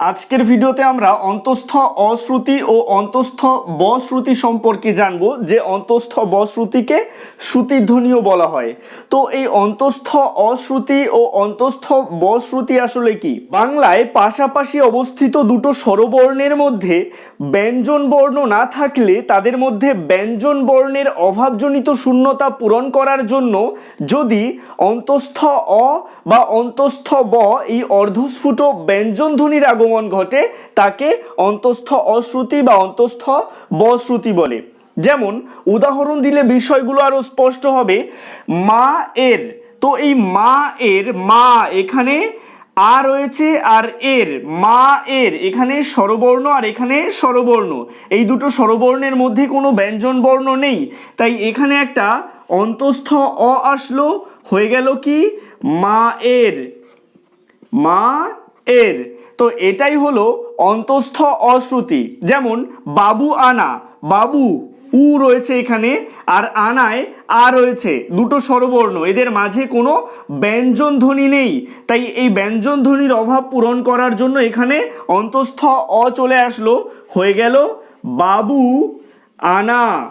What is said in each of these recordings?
আজকের ভিডিওতে আমরা অন্তঃস্থ অশ্রুতি ও অন্তঃস্থ বশ্রুতি সম্পর্কে জানব যে অন্তঃস্থ বশ্রুতিকে শ্রুতিধ্বনিও বলা হয়। তো এই অন্তঃস্থ অশ্রুতি ও অন্তঃস্থ বশ্রুতি আসলে কি? বাংলায় পাশাপাশি অবস্থিত দুটো স্বরবর্ণের মধ্যে ব্যঞ্জন বর্ণ না থাকলে তাদের মধ্যে ব্যঞ্জন বর্ণের অভাবজনিত শূন্যতা পূরণ করার জন্য যদি অন্তঃস্থ অ বা অন্তঃস্থ ব এই অর্ধস্ফুট ব্যঞ্জন ধ্বনির আগমন ঘটে তাকে অন্তঃস্থ অশ্রুতি বা অন্তঃস্থ বশ্রুতি বলে। যেমন, উদাহরণ দিলে বিষয়গুলো আরও স্পষ্ট হবে। মা এর, তো এই মা এর, মা এখানে আ রয়েছে আর এর, মা এর, এখানে স্বরবর্ণ আর এখানে স্বরবর্ণ। এই দুটো স্বরবর্ণের মধ্যে কোনো ব্যঞ্জন বর্ণ নেই। তাই এখানে একটা অন্তঃস্থ অ আসলো, হয়ে গেল কি? মা এর মা এর। তো এটাই হলো অন্তঃস্থ অশ্রুতি। যেমন, বাবু আনা, বাবু, উ রয়েছে এখানে আর আনায় আ রয়েছে, দুটো স্বরবর্ণ। এদের মাঝে কোনো ব্যঞ্জন ধ্বনি নেই। তাই এই ব্যঞ্জন ধ্বনির অভাব পূরণ করার জন্য এখানে অন্তঃস্থ অ চলে আসলো। হয়ে গেল বাবু আনা।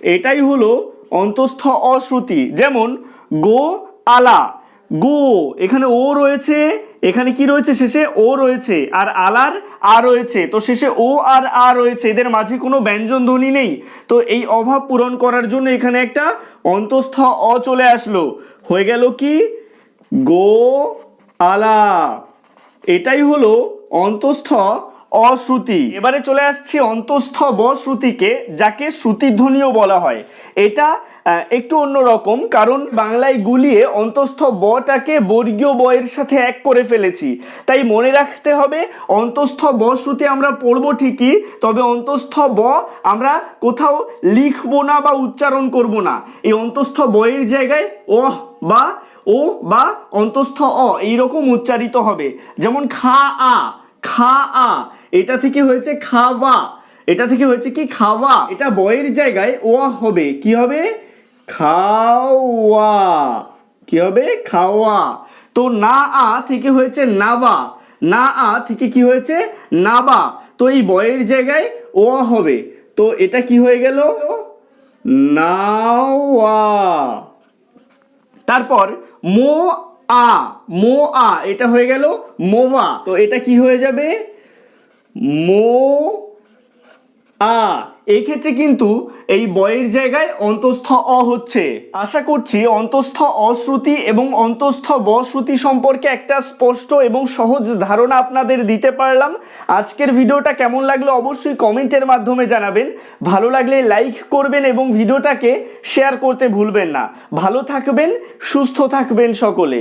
এটাই হলো অন্তঃস্থ অশ্রুতি। যেমন, গো আলা। গো, এখানে ও রয়েছে এখানে কি রয়েছে? শেষে ও রয়েছে আর আলার আ রয়েছে। তো শেষে ও আর আ রয়েছে। এদের মাঝে কোনো ব্যঞ্জন ধ্বনি নেই। তো এই অভাব পূরণ করার জন্য এখানে একটা অন্তঃস্থ অ চলে আসলো। হয়ে গেল কি? গো আলা। এটাই হলো অন্তঃস্থ অশ্রুতি। এবারে চলে আসছি অন্তঃস্থ বশ্রুতিকে যাকে শ্রুতিধ্বনিও বলা হয়। এটা একটু অন্যরকম কারণ বাংলায় গুলিয়ে অন্তঃস্থ বটাকে বর্গীয় বয়ের সাথে এক করে ফেলেছি। তাই মনে রাখতে হবে অন্তঃস্থ বশ্রুতি আমরা পড়ব ঠিকই, তবে অন্তঃস্থ ব আমরা কোথাও লিখব না বা উচ্চারণ করব না। এই অন্তঃস্থ বয়ের জায়গায় ওহ বা, ও বা, অন্তঃস্থ অ, এইরকম উচ্চারিত হবে। যেমন খা, আ খা আ এটা থেকে হয়েছে খাওয়া। এটা থেকে হয়েছে কি খাওয়া? এটা বয়ের জায়গায় ও হবে। কি হবে? খাওয়া। কি হবে? খাওয়া। তো না আ থেকে হয়েছে নাবা না আ থেকে কি হয়েছে? নাবা তো এই বয়ের জায়গায় ও হবে। তো এটা কি হয়ে গেল? নাওয়া। তারপর মো আ, মো আ, এটা হয়ে গেল মোভা তো এটা কি হয়ে যাবে? মো আ। এই ক্ষেত্রে কিন্তু এই বয়ের জায়গায় অন্তঃস্থ অ হচ্ছে। আশা করছি অন্তঃস্থ অশ্রুতি এবং অন্তঃস্থ বশ্রুতি সম্পর্কে একটা স্পষ্ট এবং সহজ ধারণা আপনাদের দিতে পারলাম। আজকের ভিডিওটা কেমন লাগল অবশ্যই কমেন্টের মাধ্যমে জানাবেন। ভালো লাগলে লাইক করবেন এবং ভিডিওটাকে শেয়ার করতে ভুলবেন না। ভালো থাকবেন, সুস্থ থাকবেন সকলে।